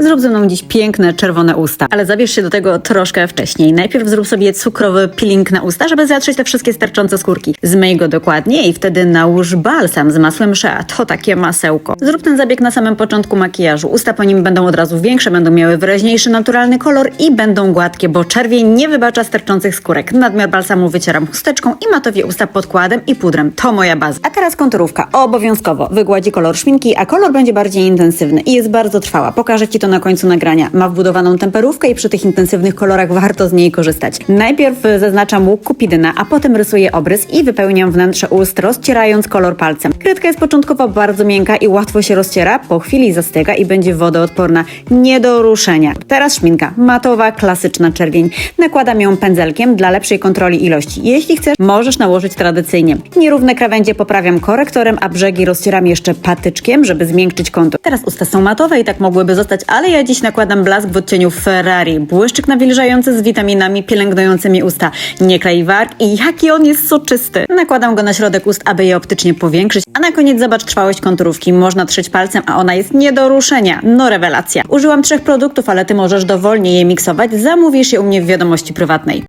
Zrób ze mną dziś piękne, czerwone usta, ale zabierz się do tego troszkę wcześniej. Najpierw zrób sobie cukrowy peeling na usta, żeby zatrzeć te wszystkie sterczące skórki. Zmyj go dokładnie i wtedy nałóż balsam z masłem shea. To takie masełko. Zrób ten zabieg na samym początku makijażu. Usta po nim będą od razu większe, będą miały wyraźniejszy, naturalny kolor i będą gładkie, bo czerwień nie wybacza sterczących skórek. Nadmiar balsamu wycieram chusteczką i matowię usta podkładem i pudrem. To moja baza. A teraz konturówka. Obowiązkowo wygładzi kolor szminki, a kolor będzie bardziej intensywny i jest bardzo trwała. Pokażę Ci to na końcu nagrania. Ma wbudowaną temperówkę i przy tych intensywnych kolorach warto z niej korzystać. Najpierw y, zaznaczam łuk kupidyna, a potem rysuję obrys i wypełniam wnętrze ust, rozcierając kolor palcem. Kredka jest początkowo bardzo miękka i łatwo się rozciera, po chwili zastyga i będzie wodoodporna. Nie do ruszenia. Teraz szminka. Matowa, klasyczna czerwień. Nakładam ją pędzelkiem dla lepszej kontroli ilości. Jeśli chcesz, możesz nałożyć tradycyjnie. Nierówne krawędzie poprawiam korektorem, a brzegi rozcieram jeszcze patyczkiem, żeby zmiękczyć kontur. Teraz usta są matowe i tak mogłyby zostać, ale ja dziś nakładam blask w odcieniu Ferrari. Błyszczyk nawilżający z witaminami pielęgnującymi usta. Nie klei warg i jaki on jest soczysty. Nakładam go na środek ust, aby je optycznie powiększyć, a na koniec zobacz trwałość konturówki. Można trzeć palcem, a ona jest nie do ruszenia. No rewelacja. Użyłam trzech produktów, ale ty możesz dowolnie je miksować. Zamówisz je u mnie w wiadomości prywatnej.